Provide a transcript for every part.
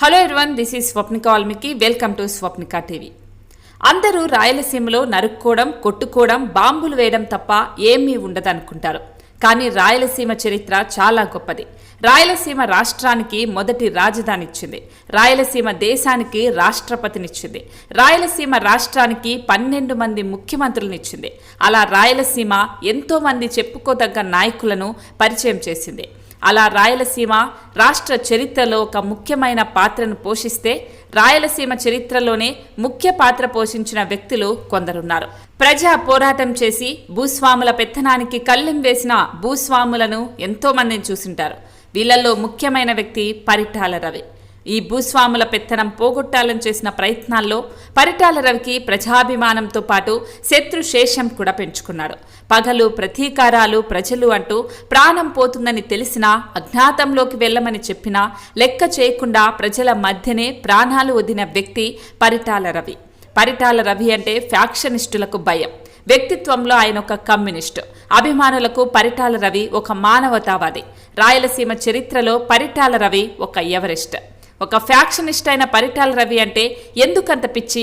Hello everyone this is Swapnika Valmiki welcome to Swapnika TV అందరూ రాయలసీమలో నరుక్కోవడం కొట్టుకోవడం బాంబులు వేయడం తప్ప ఏమీ ఉండదనుకుంటారు. కానీ రాయలసీమ చరిత్ర చాలా గొప్పది. రాయలసీమ రాష్ట్రానికి మొదటి రాజధాని ఇచ్చింది రాయలసీమ దేశానికి రాష్ట్రపతినిచ్చింది. రాయలసీమ రాష్ట్రానికి పన్నెండు మంది ముఖ్యమంత్రులనిచ్చింది. అలా రాయలసీమ ఎంతో మంది చెప్పుకోదగ్గ నాయకులను పరిచయం చేసింది. అలా రాయలసీమ రాష్ట్ర చరిత్రలో ఒక ముఖ్యమైన పాత్రను పోషిస్తే రాయలసీమ చరిత్రలోనే ముఖ్య పాత్ర పోషించిన వ్యక్తులు కొందరున్నారు. ప్రజా పోరాటం చేసి భూస్వాముల పెత్తనానికి కళ్ళెం వేసిన భూస్వాములను ఎంతోమందిని చూసింటారు. వీళ్ళల్లో ముఖ్యమైన వ్యక్తి పరిటాల రవి. ఈ భూస్వాముల పెత్తనం పోగొట్టాలని చేసిన ప్రయత్నాల్లో పరిటాల రవికి ప్రజాభిమానంతో పాటు శత్రు శేషం కూడా పెంచుకున్నాడు. పగలు ప్రతీకారాలు ప్రజలు అంటూ ప్రాణం పోతుందని తెలిసినా అజ్ఞాతంలోకి వెళ్ళమని చెప్పినా లెక్క చేయకుండా ప్రజల మధ్యనే ప్రాణాలు వదిన వ్యక్తి పరిటాల రవి. పరిటాల రవి అంటే ఫ్యాక్షనిస్టులకు భయం. వ్యక్తిత్వంలో ఆయన ఒక కమ్యూనిస్టు. అభిమానులకు పరిటాల రవి ఒక మానవతావాది. రాయలసీమ చరిత్రలో పరిటాల రవి ఒక ఎవరెస్ట్. ఒక ఫ్యాక్షనిస్ట్ అయిన పరిటాల రవి అంటే ఎందుకంత పిచ్చి?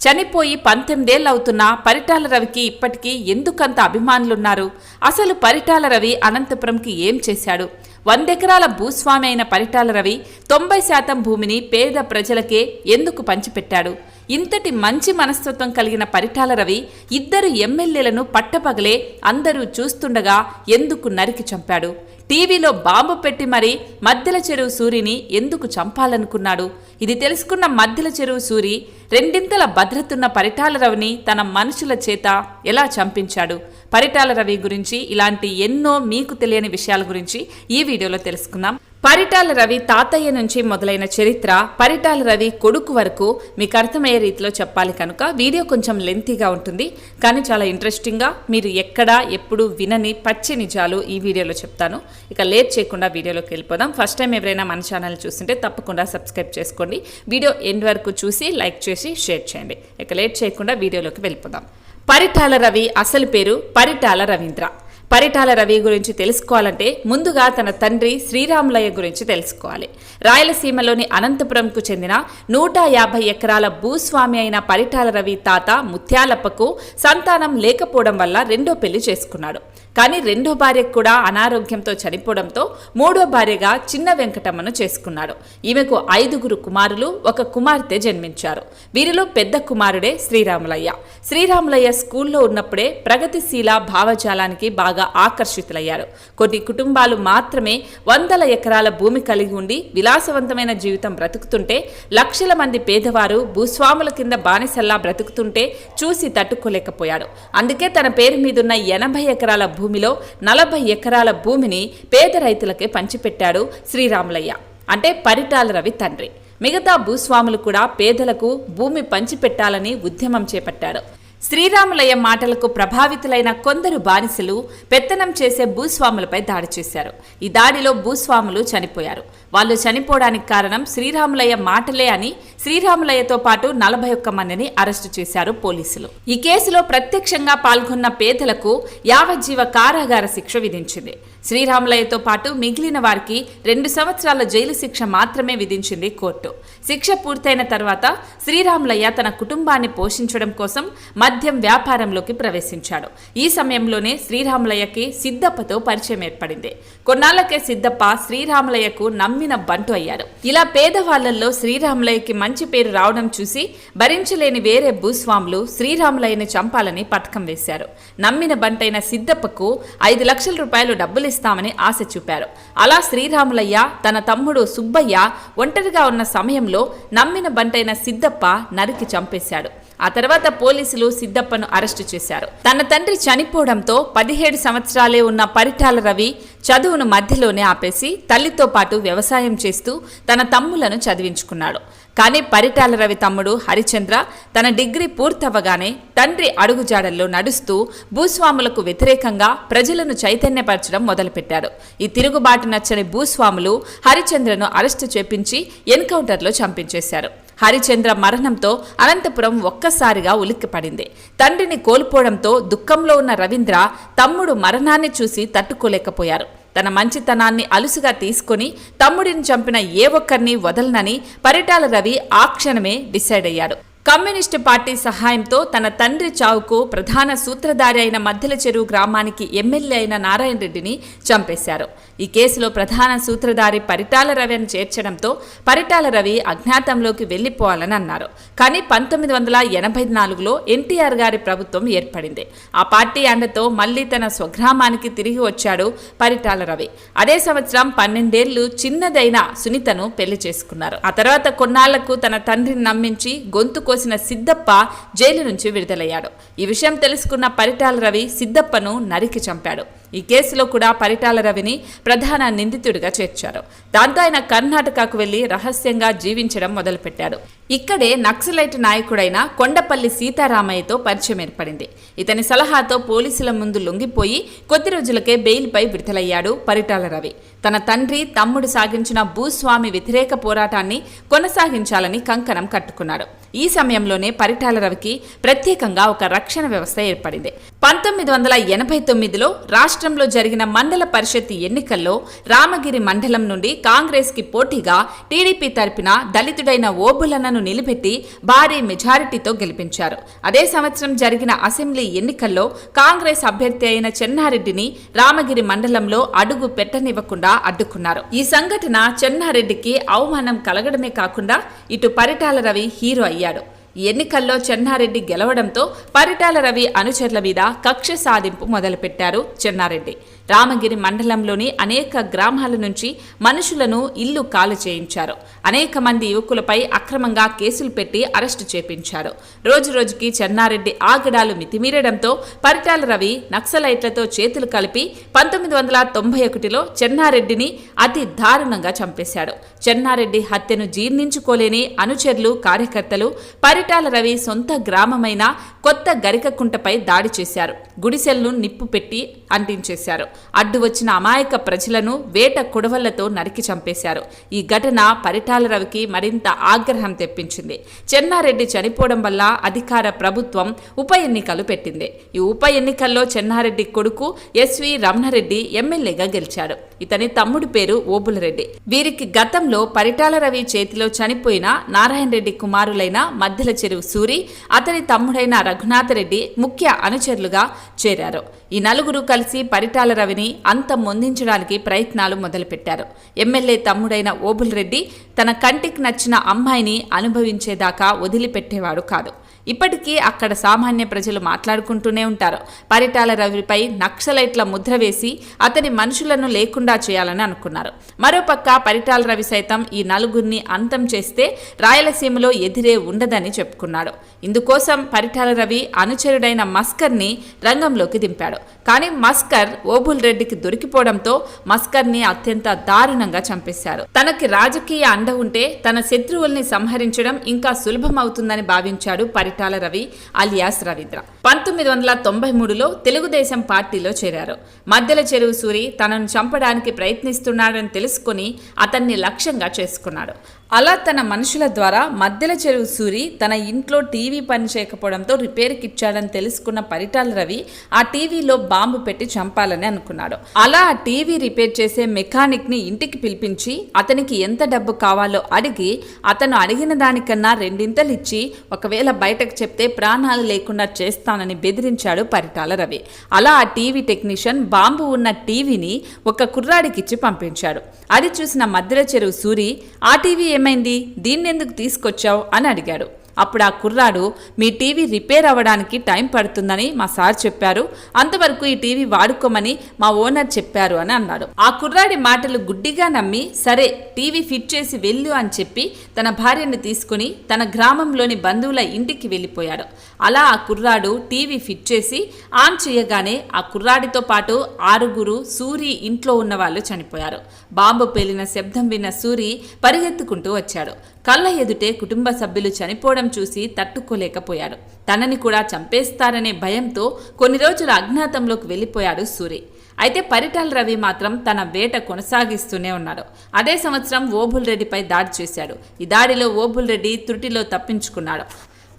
చనిపోయి పంతొమ్మిదేళ్ళు అవుతున్న పరిటాల రవికి ఇప్పటికీ ఎందుకంత అభిమానులున్నారు? అసలు పరిటాల రవి అనంతపురంకి ఏం చేశాడు? వందెకరాల భూస్వామి అయిన పరిటాల రవి తొంభై శాతం భూమిని పేద ప్రజలకే ఎందుకు పంచిపెట్టాడు? ఇంతటి మంచి మనస్తత్వం కలిగిన పరిటాల రవి ఇద్దరు ఎమ్మెల్యేలను పట్టపగలే అందరూ చూస్తుండగా ఎందుకు నరికి చంపాడు? టీవీలో బాంబు పెట్టి మరీ మద్దెల చెరువు సూరిని ఎందుకు చంపాలనుకున్నాడు? ఇది తెలుసుకున్న మద్దెల చెరువు సూరి రెండింతల భద్రతున్న పరిటాల రవిని తన మనుషుల చేత ఎలా చంపించాడు? పరిటాల రవి గురించి ఇలాంటి ఎన్నో మీకు తెలియని విషయాల గురించి ఈ వీడియోలో తెలుసుకుందాం. పరిటాల రవి తాతయ్య నుంచి మొదలైన చరిత్ర పరిటాల రవి కొడుకు వరకు మీకు అర్థమయ్యే రీతిలో చెప్పాలి కనుక వీడియో కొంచెం లెంతీగా ఉంటుంది. కానీ చాలా ఇంట్రెస్టింగ్గా మీరు ఎక్కడా ఎప్పుడు వినని పచ్చి నిజాలు ఈ వీడియోలో చెప్తాను. ఇక లేట్ చేయకుండా వీడియోలోకి వెళ్ళిపోదాం. ఫస్ట్ టైం ఎవరైనా మన ఛానల్ చూస్తుంటే తప్పకుండా సబ్స్క్రైబ్ చేసుకోండి. వీడియో ఎండ్ వరకు చూసి లైక్ చేసి షేర్ చేయండి. ఇక లేట్ చేయకుండా వీడియోలోకి వెళ్ళిపోదాం. పరిటాల రవి అసలు పేరు పరిటాల రవీంద్ర. పరిటాల రవి గురించి తెలుసుకోవాలంటే ముందుగా తన తండ్రి శ్రీరాములయ్య గురించి తెలుసుకోవాలి. రాయలసీమలోని అనంతపురంకు చెందిన నూట యాభై ఎకరాల భూస్వామి అయిన పరిటాల రవి తాత ముత్యాలప్పకు సంతానం లేకపోవడం వల్ల రెండో పెళ్ళి చేసుకున్నాడు. కానీ రెండో భార్యకు కూడా అనారోగ్యంతో చనిపోవడంతో మూడో భార్యగా చిన్న వెంకటమ్మను చేసుకున్నాడు. ఈమెకు ఐదుగురు కుమారులు ఒక కుమార్తె జన్మించారు. వీరిలో పెద్ద కుమారుడే శ్రీరాములయ్య. శ్రీరాములయ్య స్కూల్లో ఉన్నప్పుడే ప్రగతిశీల భావజాలానికి బాగా ఆకర్షితులయ్యారు కొన్ని కుటుంబాలు మాత్రమే వందల ఎకరాల భూమి కలిగి ఉండి విలాసవంతమైన జీవితం బ్రతుకుతుంటే లక్షల మంది పేదవారు భూస్వాముల కింద బానిసల్లా బ్రతుకుతుంటే చూసి తట్టుకోలేకపోయాడు. అందుకే తన పేరు మీదున్న ఎనభై ఎకరాల భూమిలో నలభై ఎకరాల భూమిని పేద రైతులకే పంచిపెట్టాడు శ్రీరాములయ్య. అంటే పరిటాల రవి తండ్రి. మిగతా భూస్వాములు కూడా పేదలకు భూమి పంచిపెట్టాలని ఉద్యమం చేపట్టారు. శ్రీరాములయ్య మాటలకు ప్రభావితులైన కొందరు బానిసలు పెత్తనం చేసే భూస్వాములపై దాడి చేశారు. ఈ దాడిలో భూస్వాములు చనిపోయారు. వాళ్ళు చనిపోవడానికి కారణం శ్రీరాములయ్య మాటలే అని శ్రీరాములయ్యతో పాటు నలభై ఒక్క మందిని అరెస్టు చేశారు పోలీసులు. ఈ కేసులో ప్రత్యక్షంగా పాల్గొన్న పేదలకు యావజ్జీవ కారాగార శిక్ష విధించింది. శ్రీరాములయ్యతో పాటు మిగిలిన వారికి రెండు సంవత్సరాల జైలు శిక్ష మాత్రమే విధించింది కోర్టు. శిక్ష పూర్తయిన తర్వాత శ్రీరాములయ్య తన కుటుంబాన్ని పోషించడం కోసం మద్యం వ్యాపారంలోకి ప్రవేశించాడు. ఈ సమయంలోనే శ్రీరాములయ్యకి సిద్ధప్పతో పరిచయం ఏర్పడింది. కొన్నాళ్ళకే సిద్ధప్ప శ్రీరాములయ్యకు అమ్మిన బంటు అయ్యారు. ఇలా పేదవాళ్ళలో శ్రీరాములయ్యకి మంచి పేరు రావడం చూసి భరించలేని వేరే భూస్వాములు శ్రీరాములయ్యని చంపాలని పథకం వేశారు. నమ్మిన బంటైన సిద్దప్పకు ఐదు లక్షల రూపాయలు డబ్బులు ఇస్తామని ఆశ చూపారు. అలా శ్రీరాములయ్య తన తమ్ముడు సుబ్బయ్య ఒంటరిగా ఉన్న సమయంలో నమ్మిన బంటైన సిద్దప్ప నరికి చంపేశాడు. ఆ తర్వాత పోలీసులు సిద్దప్పను అరెస్టు చేశారు. తన తండ్రి చనిపోవడంతో పదిహేడు సంవత్సరాలే ఉన్న పరిటాల రవి చదువును మధ్యలోనే ఆపేసి తల్లితో పాటు వ్యవసాయం చేస్తూ తన తమ్ములను చదివించుకున్నాడు. కానీ పరిటాల రవి తమ్ముడు హరిచంద్ర తన డిగ్రీ పూర్తవ్వగానే తండ్రి అడుగుజాడల్లో నడుస్తూ భూస్వాములకు వ్యతిరేకంగా ప్రజలను చైతన్యపరచడం మొదలుపెట్టాడు. ఈ తిరుగుబాటు నచ్చని భూస్వాములు హరిచంద్రను అరెస్టు చేపించి ఎన్కౌంటర్లో చంపించేశారు. హరిచంద్ర మరణంతో అనంతపురం ఒక్కసారిగా ఉలిక్కిపడింది. తండ్రిని కోల్పోవడంతో దుఃఖంలో ఉన్న రవీంద్ర తమ్ముడు మరణాన్ని చూసి తట్టుకోలేకపోయారు. తన మంచితనాన్ని అలుసుగా తీసుకొని తమ్ముడిని చంపిన ఏ ఒక్కరిని వదలనని పరిటాల రవి ఆ క్షణమే డిసైడ్ అయ్యాడు. కమ్యూనిస్టు పార్టీ సహాయంతో తన తండ్రి చావుకు ప్రధాన సూత్రధారి అయిన మధ్యల చెరువు గ్రామానికి ఎమ్మెల్యే అయిన నారాయణ రెడ్డిని చంపేశారు. ఈ కేసులో ప్రధాన సూత్రధారి పరిటాల రవి అని చేర్చడంతో పరిటాల రవి అజ్ఞాతంలోకి వెళ్ళిపోవాలని అన్నారు. కానీ పంతొమ్మిది వందల ఎనభై నాలుగులో ఎన్టీఆర్ గారి ప్రభుత్వం ఏర్పడింది. ఆ పార్టీ అండతో మళ్ళీ తన స్వగ్రామానికి తిరిగి వచ్చాడు పరిటాల రవి. అదే సంవత్సరం పన్నెండేళ్ళు చిన్నదైన సునీతను పెళ్ళి చేసుకున్నారు. ఆ తర్వాత కొన్నాళ్ళకు తన తండ్రిని నమ్మించి గొంతుకో కోసిన సిద్దప్ప జైలు నుంచి విడుదలయ్యాడు. ఈ విషయం తెలుసుకున్న పరిటాల రవి సిద్దప్పను నరికి చంపాడు. ఈ కేసులో కూడా పరిటాల రవిని ప్రధాన నిందితుడిగా చేర్చారు. దాంతో ఆయన కర్ణాటకకు వెళ్ళి రహస్యంగా జీవించడం మొదలుపెట్టాడు. ఇక్కడే నక్సలైట్ నాయకుడైన కొండపల్లి సీతారామయ్యతో పరిచయం ఏర్పడింది. ఇతని సలహాతో పోలీసుల ముందు లొంగిపోయి కొద్ది రోజులకే బెయిల్పై విడుదలయ్యాడు పరిటాల రవి. తన తండ్రి తమ్ముడు సాగించిన భూస్వామి వ్యతిరేక పోరాటాన్ని కొనసాగించాలని కంకణం కట్టుకున్నాడు. ఈ సమయంలోనే పరిటాల రవికి ప్రత్యేకంగా ఒక రక్షణ వ్యవస్థ ఏర్పడింది. పంతొమ్మిది వందల ఎనభై తొమ్మిదిలో రాష్ట్రంలో జరిగిన మండల పరిషత్ ఎన్నికల్లో రామగిరి మండలం నుండి కాంగ్రెస్కి పోటీగా టీడీపీ తరపున దళితుడైన ఓబులన్నను నిలబెట్టి భారీ మెజారిటీతో గెలిపించారు. అదే సంవత్సరం జరిగిన అసెంబ్లీ ఎన్నికల్లో కాంగ్రెస్ అభ్యర్థి అయిన చెన్నారెడ్డిని రామగిరి మండలంలో అడుగు పెట్టనివ్వకుండా అడ్డుకున్నారు. ఈ సంఘటన చెన్నారెడ్డికి అవమానం కలగడమే కాకుండా ఇటు పరిటాల రవి హీరో అయ్యాడు. ఎన్నికల్లో చెన్నారెడ్డి గెలవడంతో పరిటాల రవి అనుచరుల మీద కక్ష సాధింపు మొదలుపెట్టారు చెన్నారెడ్డి. రామగిరి మండలంలోని అనేక గ్రామాల నుంచి మనుషులను ఇల్లు కాలు చేయించారు. అనేక మంది యువకులపై అక్రమంగా కేసులు పెట్టి అరెస్టు చేపించారు. రోజు రోజుకి చెన్నారెడ్డి ఆగడాలు మితిమీరడంతో పరిటాల రవి నక్సలైట్లతో చేతులు కలిపి పంతొమ్మిది వందల తొంభై ఒకటిలో చెన్నారెడ్డిని అతి దారుణంగా చంపేశాడు. చెన్నారెడ్డి హత్యను జీర్ణించుకోలేని అనుచరులు కార్యకర్తలు పరిటాల రవి సొంత గ్రామమైన కొత్త గరికకుంటపై దాడి చేశారు. గుడిసెలను నిప్పు పెట్టి అంటించేశారు. అడ్డు వచ్చిన అమాయక ప్రజలను వేట కొడవళ్ళతో నరికి చంపేశారు. ఈ ఘటన పరిటాల రవికి మరింత ఆగ్రహం తెప్పించింది. చెన్నారెడ్డి చనిపోవడం వల్ల అధికార ప్రభుత్వం ఉప ఎన్నికలు పెట్టింది. ఈ ఉప ఎన్నికల్లో చెన్నారెడ్డి కొడుకు ఎస్వి రమణారెడ్డి ఎమ్మెల్యేగా గెలిచాడు. ఇతని తమ్ముడి పేరు ఓబులరెడ్డి. వీరికి గతంలో పరిటాల రవి చేతిలో చనిపోయిన నారాయణ రెడ్డి కుమారులైన మధ్యల చెరువు సూరి అతని తమ్ముడైన రఘునాథ రెడ్డి ముఖ్య అనుచరులుగా చేరారు. ఈ నలుగురు కలిసి పరిటాల రవిని అంతమొందించడానికి ప్రయత్నాలు మొదలుపెట్టారు. ఎమ్మెల్యే తమ్ముడైన ఓబుల్ రెడ్డి తన కంటికి నచ్చిన అమ్మాయిని అనుభవించేదాకా వదిలిపెట్టేవాడు కాదు. ఇప్పటికీ అక్కడ సామాన్య ప్రజలు మాట్లాడుకుంటూనే ఉంటారు. పరిటాల రవిపై నక్సలైట్ల ముద్ర వేసి అతని మనుషులను లేకుండా చేయాలని అనుకున్నారు. మరోపక్క పరిటాల రవి సైతం ఈ నలుగురిని అంతం చేస్తే రాయలసీమలో ఎదిరే ఉండదని చెప్పుకున్నాడు. ఇందుకోసం పరిటాల రవి అనుచరుడైన మస్కర్ని రంగంలోకి దింపాడు. కానీ మస్కర్ ఓబుల్ రెడ్డికి దొరికిపోవడంతో మస్కర్ని అత్యంత దారుణంగా చంపేశారు. తనకి రాజకీయ అండ ఉంటే తన శత్రువుల్ని సంహరించడం ఇంకా సులభమవుతుందని భావించాడు పరిటాల రవి అలియాస్ రవీంద్ర. పంతొమ్మిది వందల తొంభై మూడులో తెలుగుదేశం పార్టీలో చేరారు. మధ్యల చెరువు సూరి తనను చంపడానికి ప్రయత్నిస్తున్నాడని తెలుసుకుని అతన్ని లక్ష్యంగా చేసుకున్నాడు. అలా తన మనుషుల ద్వారా మధ్యల చెరువు సూరి తన ఇంట్లో టీవీ పని చేయకపోవడంతో రిపేర్కి ఇచ్చాడని తెలుసుకున్న పరిటాల రవి ఆ టీవీలో బాంబు పెట్టి చంపాలని అనుకున్నాడు. అలా ఆ టీవీ రిపేర్ చేసే మెకానిక్ని ఇంటికి పిలిపించి అతనికి ఎంత డబ్బు కావాలో అడిగి అతను అడిగిన దానికన్నా రెండింతలు ఇచ్చి ఒకవేళ బయటకు చెప్తే ప్రాణాలు లేకుండా చేస్తానని బెదిరించాడు పరిటాల రవి. అలా ఆ టీవీ టెక్నీషియన్ బాంబు ఉన్న టీవీని ఒక కుర్రాడికిచ్చి పంపించాడు. అది చూసిన మధ్యల చెరువు సూరి ఆ టీవీ ఏమైంది? దీన్నెందుకు తీసుకొచ్చావు? అని అడిగాడు. అప్పుడు ఆ కుర్రాడు మీ టీవీ రిపేర్ అవ్వడానికి టైం పడుతుందని మా సార్ చెప్పారు. అంతవరకు ఈ టీవీ వాడుకోమని మా ఓనర్ చెప్పారు అని అన్నాడు. ఆ కుర్రాడి మాటలు గుడ్డిగా నమ్మి సరే టీవీ ఫిట్ చేసి వెళ్ళు అని చెప్పి తన భార్యను తీసుకుని తన గ్రామంలోని బంధువుల ఇంటికి వెళ్ళిపోయాడు. అలా ఆ కుర్రాడు టీవీ ఫిట్ చేసి ఆన్ చేయగానే ఆ కుర్రాడితో పాటు ఆరుగురు సూరి ఇంట్లో ఉన్న వాళ్ళు చనిపోయారు. బాంబు పేలిన శబ్దం విన్న సూరి పరిగెత్తుకుంటూ వచ్చాడు. కళ్ళ ఎదుటే కుటుంబ సభ్యులు చనిపోవడం చూసి తట్టుకోలేకపోయాడు తనని కూడా చంపేస్తారనే భయంతో కొన్ని రోజులు అజ్ఞాతంలోకి వెళ్ళిపోయాడు సూరి. అయితే పరిటాల రవి మాత్రం తన వేట కొనసాగిస్తూనే ఉన్నాడు. అదే సంవత్సరం ఓబుల్ రెడ్డిపై దాడి చేశాడు. ఈ దాడిలో ఓబుల్ రెడ్డి త్రుటిలో తప్పించుకున్నాడు.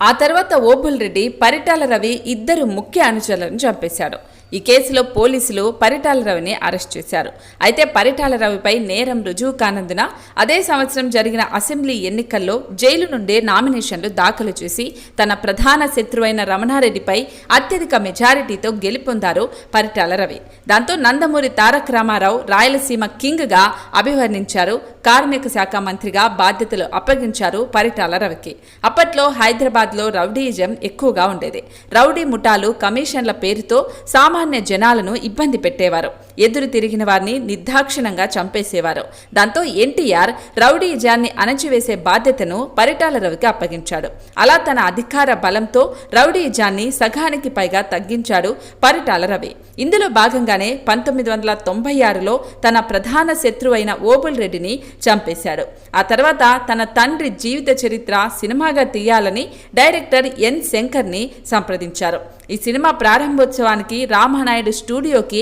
ఆ తర్వాత ఓబుల్ రెడ్డి పరిటాల రవి ఇద్దరు ముఖ్య అనుచరులను చంపేశాడు ఈ కేసులో పోలీసులు పరిటాల రవిని అరెస్ట్ చేశారు. అయితే పరిటాల రవిపై నేరం రుజువు కానందున అదే సంవత్సరం జరిగిన అసెంబ్లీ ఎన్నికల్లో జైలు నుండే నామినేషన్లు దాఖలు చేసి తన ప్రధాన శత్రువైన రమణారెడ్డిపై అత్యధిక మెజారిటీతో గెలుపొందారు పరిటాల రవి. దాంతో నందమూరి తారక రామారావు రాయలసీమ కింగ్గా అభివర్ణించారు. కార్మిక శాఖ మంత్రిగా బాధ్యతలు అప్పగించారు పరిటాల రవికి. అప్పట్లో హైదరాబాద్లో రౌడీయిజం ఎక్కువగా ఉండేది. రౌడీ ముఠాలు కమిషన్ల పేరుతో సామాన్య జనాలను ఇబ్బంది పెట్టేవారు. ఎదురు తిరిగిన వారిని నిర్దాక్షిణంగా చంపేసేవారు. దాంతో ఎన్టీఆర్ రౌడీజాన్ని అణచివేసే బాధ్యతను పరిటాల రవికి అప్పగించాడు. అలా తన అధికార బలంతో రౌడీయిజాన్ని సగానికి పైగా తగ్గించాడు పరిటాల రవి. ఇందులో భాగంగానే పంతొమ్మిది వందల తొంభై ఆరులో తన ప్రధాన శత్రువైన ఓబుల్ రెడ్డిని చంపేశాడు. ఆ తర్వాత తన తండ్రి జీవిత చరిత్ర సినిమాగా తీయాలని డైరెక్టర్ ఎన్ శంకర్ని సంప్రదించారు. ఈ సినిమా ప్రారంభోత్సవానికి రామానాయుడు స్టూడియోకి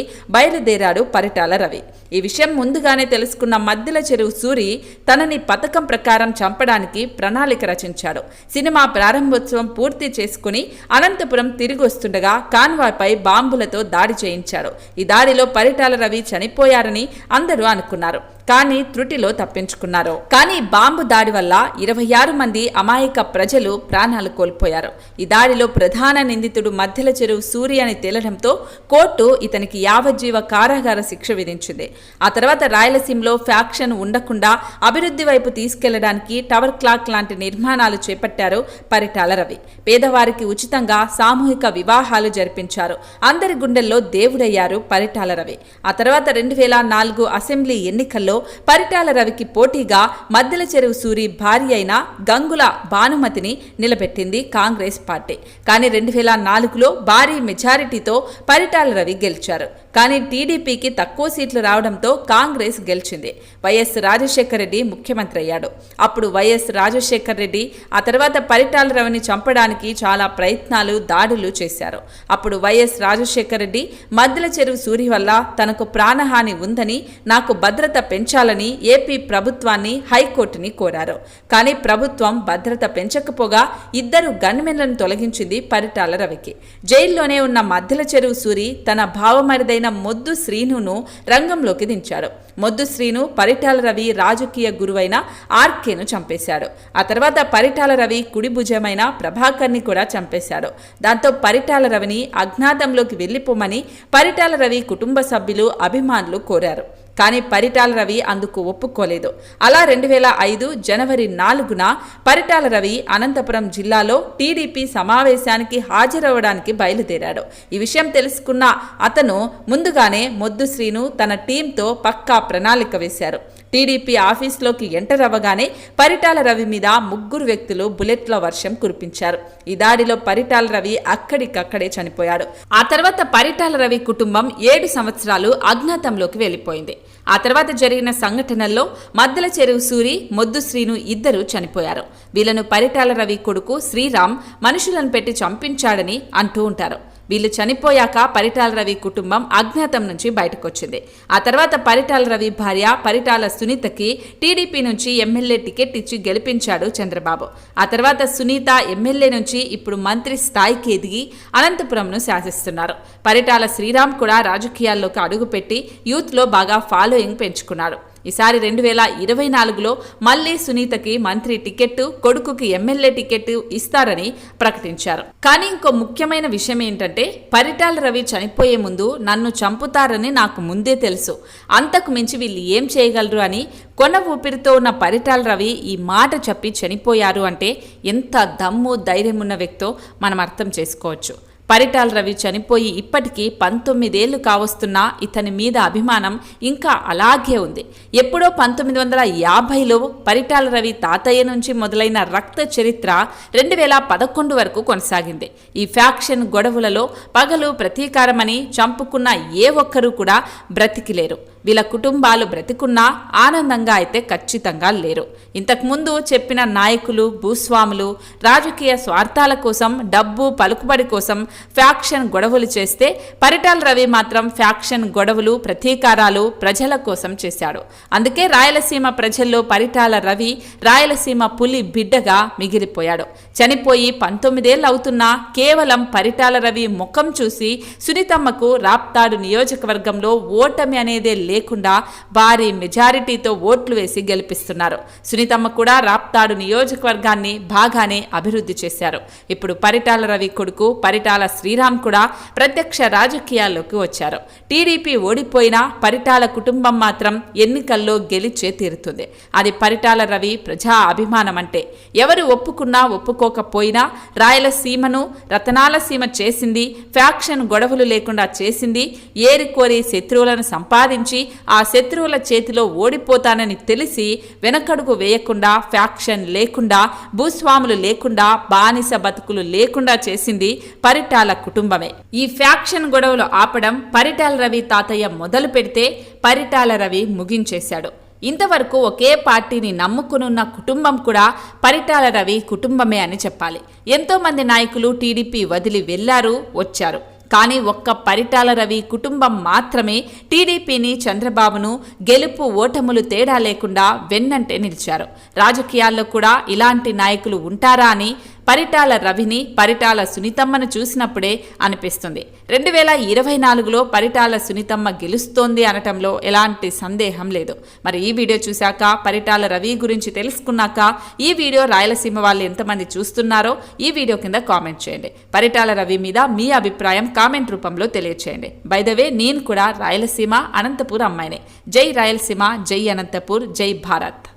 బయలుదేరాడు పరిటాల రవి. ఈ విషయం ముందుగానే తెలుసుకున్న మద్దెల చెరువు సూరి తనని పథకం ప్రకారం చంపడానికి ప్రణాళిక రచించాడు. సినిమా ప్రారంభోత్సవం పూర్తి చేసుకుని అనంతపురం తిరిగి వస్తుండగా కాన్వాయ్పై బాంబులతో దాడి చేయించాడు. ఈ దాడిలో పరిటాల రవి చనిపోయారని అందరూ అనుకున్నారు. కానీ త్రుటిలో తప్పించుకున్నారు. కానీ బాంబు దాడి వల్ల ఇరవై ఆరు మంది అమాయక ప్రజలు ప్రాణాలు కోల్పోయారు. ఈ దాడిలో ప్రధాన నిందితుడు మధ్యల చెరువు సూరి అని తేలడంతో కోర్టు ఇతనికి యావజ్జీవ కారాగార శిక్ష విధించింది. ఆ తర్వాత రాయలసీమలో ఫ్యాక్షన్ ఉండకుండా అభివృద్ధి వైపు తీసుకెళ్ళడానికి టవర్ క్లాక్ లాంటి నిర్మాణాలు చేపట్టారు పరిటాల రవి. పేదవారికి ఉచితంగా సామూహిక వివాహాలు జరిపించారు. అందరి గుండెల్లో దేవుడయ్యారు పరిటాల రవి. ఆ తర్వాత రెండు వేల నాలుగు అసెంబ్లీ ఎన్నికల్లో పరిటాల రవికి పోటీగా మద్దెల చెరువు సూరి భార్య అయిన గంగుల భానుమతిని నిలబెట్టింది కాంగ్రెస్ పార్టీ. కానీ రెండు వేల నాలుగులో భారీ మెజారిటీతో పరిటాల రవి గెలిచారు. కానీ టీడీపీకి తక్కువ సీట్లు రావడంతో కాంగ్రెస్ గెలిచింది. వైఎస్ రాజశేఖర రెడ్డి ముఖ్యమంత్రి అయ్యాడు. అప్పుడు వైఎస్ రాజశేఖర రెడ్డి ఆ తర్వాత పరిటాల రవిని చంపడానికి చాలా ప్రయత్నాలు దాడులు చేశారు. అప్పుడు వైఎస్ రాజశేఖర రెడ్డి మద్దెల చెరువు సూరి వల్ల తనకు ప్రాణహాని ఉందని నాకు భద్రత పెంచాలని ఏపీ ప్రభుత్వాన్ని హైకోర్టుని కోరారు. కానీ ప్రభుత్వం భద్రత పెంచకపోగా ఇద్దరు గన్మెన్లను తొలగించింది పరిటాల రవికి. జైల్లోనే ఉన్న మద్దెల చెరువు సూరి తన భావమరిదైన మొద్దు శ్రీనును రంగంలోకి దించాడు మొద్దు శ్రీను పరిటాల రవి రాజకీయ గురువైన ఆర్కేను చంపేశాడు ఆ తర్వాత పరిటాల రవి కుడి భుజమైన ప్రభాకర్ని కూడా చంపేశాడు దాంతో పరిటాల రవిని అజ్ఞాతంలోకి వెళ్ళిపోమని పరిటాల రవి కుటుంబ సభ్యులు అభిమానులు కోరారు. కానీ పరిటాల రవి అందుకు ఒప్పుకోలేదు. అలా రెండు వేల ఐదు జనవరి నాలుగున పరిటాల రవి అనంతపురం జిల్లాలో టీడీపీ సమావేశానికి హాజరవ్వడానికి బయలుదేరాడు. ఈ విషయం తెలుసుకున్న అతను ముందుగానే మొద్దు శ్రీను తన టీంతో పక్కా ప్రణాళిక వేశారు. టీడీపీ ఆఫీస్లోకి ఎంటర్ అవ్వగానే పరిటాల రవి మీద ముగ్గురు వ్యక్తులు బుల్లెట్ల వర్షం కురిపించారు. ఈ దాడిలో పరిటాల రవి అక్కడికక్కడే చనిపోయాడు. ఆ తర్వాత పరిటాల రవి కుటుంబం ఏడు సంవత్సరాలు అజ్ఞాతంలోకి వెళ్ళిపోయింది. ఆ తర్వాత జరిగిన సంఘటనల్లో మద్దల చెరువు సూరి మొద్దు శ్రీను ఇద్దరు చనిపోయారు. వీళ్ళను పరిటాల రవి కొడుకు శ్రీరామ్ మనుషులను పెట్టి చంపించాడని అంటూ ఉంటారు. వీళ్ళు చనిపోయాక పరిటాల రవి కుటుంబం అజ్ఞాతం నుంచి బయటకొచ్చింది. ఆ తర్వాత పరిటాల రవి భార్య పరిటాల సునీతకి టీడీపీ నుంచి ఎమ్మెల్యే టికెట్ ఇచ్చి గెలిపించాడు చంద్రబాబు. ఆ తర్వాత సునీత ఎమ్మెల్యే నుంచి ఇప్పుడు మంత్రి స్థాయికి ఎదిగి అనంతపురంను శాసిస్తున్నారు. పరిటాల శ్రీరామ్ కూడా రాజకీయాల్లోకి అడుగుపెట్టి యూత్లో బాగా ఫాలోయింగ్ పెంచుకున్నాడు ఈసారి రెండు వేల ఇరవై నాలుగులో మళ్ళీ సునీతకి మంత్రి టికెట్టు కొడుకుకి ఎమ్మెల్యే టికెట్ ఇస్తారని ప్రకటించారు. కానీ ఇంకో ముఖ్యమైన విషయం ఏంటంటే పరిటాల రవి చనిపోయే ముందు నన్ను చంపుతారని నాకు ముందే తెలుసు. అంతకు మించి వీళ్ళు ఏం చేయగలరు అని కొన ఊపిరితో ఉన్న పరిటాల రవి ఈ మాట చెప్పి చనిపోయారు అంటే ఎంత దమ్ము ధైర్యం ఉన్న వ్యక్తో మనం అర్థం చేసుకోవచ్చు. పరిటాల రవి చనిపోయి ఇప్పటికీ పంతొమ్మిదేళ్ళు కావస్తున్నా ఇతని మీద అభిమానం ఇంకా అలాగే ఉంది. ఎప్పుడో పంతొమ్మిది వందల యాభైలో పరిటాల రవి తాతయ్య నుంచి మొదలైన రక్త చరిత్ర రెండు వేల పదకొండు వరకు కొనసాగింది. ఈ ఫ్యాక్షన్ గొడవలలో పగలు ప్రతీకారమని చంపుకున్న ఏ ఒక్కరూ కూడా బ్రతికిలేరు. వీళ్ళ కుటుంబాలు బ్రతికున్నా ఆనందంగా అయితే ఖచ్చితంగా లేరు. ఇంతకుముందు చెప్పిన నాయకులు భూస్వాములు రాజకీయ స్వార్థాల కోసం డబ్బు పలుకుబడి కోసం ఫ్యాక్షన్ గొడవలు చేస్తే పరిటాల రవి మాత్రం ఫ్యాక్షన్ గొడవలు ప్రతీకారాలు ప్రజల కోసం చేశాడు. అందుకే రాయలసీమ ప్రజల్లో పరిటాల రవి రాయలసీమ పులి బిడ్డగా మిగిలిపోయాడు. చనిపోయి పంతొమ్మిదేళ్ళు అవుతున్నా కేవలం పరిటాల రవి ముఖం చూసి సునీతమ్మకు రాప్తాడు నియోజకవర్గంలో ఓటమి అనేదే లేకుండా భారీ మెజారిటీతో ఓట్లు వేసి గెలిపిస్తున్నారు. సునీతమ్మ కూడా రాప్తాడు నియోజకవర్గాన్ని బాగానే అభివృద్ధి చేశారు. ఇప్పుడు పరిటాల రవి కొడుకు పరిటాల శ్రీరామ్ కూడా ప్రత్యక్ష రాజకీయాల్లోకి వచ్చారు. టీడీపీ ఓడిపోయినా పరిటాల కుటుంబం మాత్రం ఎన్నికల్లో గెలిచే తీరుతుంది. అది పరిటాల రవి ప్రజా అభిమానం అంటే ఎవరు ఒప్పుకున్నా ఒప్పుకోకపోయినా రాయలసీమను రతనాల సీమ చేసింది ఫ్యాక్షన్ గొడవలు లేకుండా చేసింది ఏరికోరి శత్రువులను సంపాదించి ఆ శత్రువుల చేతిలో ఓడిపోతానని తెలిసి వెనకడుగు వేయకుండా ఫ్యాక్షన్ లేకుండా భూస్వాములు లేకుండా బానిస బతుకులు లేకుండా చేసింది పరిటాల కుటుంబమే. ఈ ఫ్యాక్షన్ గొడవలు ఆపడం పరిటాల రవి తాతయ్య మొదలు పెడితే పరిటాల రవి ముగించేశాడు. ఇంతవరకు ఒకే పార్టీని నమ్ముకునున్న కుటుంబం కూడా పరిటాల రవి కుటుంబమే అని చెప్పాలి. ఎంతోమంది నాయకులు టీడీపీ వదిలి వెళ్ళారు వచ్చారు. కానీ ఒక్క పరిటాల రవి కుటుంబం మాత్రమే టీడీపీని చంద్రబాబును గెలుపు ఓటములు తేడా లేకుండా వెన్నంటే నిలిచారు. రాజకీయాల్లో కూడా ఇలాంటి నాయకులు ఉంటారా అని పరిటాల రవిని పరిటాల సునీతమ్మను చూసినప్పుడే అనిపిస్తుంది. రెండు వేల ఇరవై నాలుగులో పరిటాల సునీతమ్మ గెలుస్తోంది అనటంలో ఎలాంటి సందేహం లేదు. మరి ఈ వీడియో చూశాక పరిటాల రవి గురించి తెలుసుకున్నాక ఈ వీడియో రాయలసీమ వాళ్ళు ఎంతమంది చూస్తున్నారో ఈ వీడియో కింద కామెంట్ చేయండి. పరిటాల రవి మీద మీ అభిప్రాయం కామెంట్ రూపంలో తెలియచేయండి. బై ద వే నేను కూడా రాయలసీమ అనంతపూర్ అమ్మాయినే. జై రాయలసీమ జై అనంతపూర్ జై భారత్.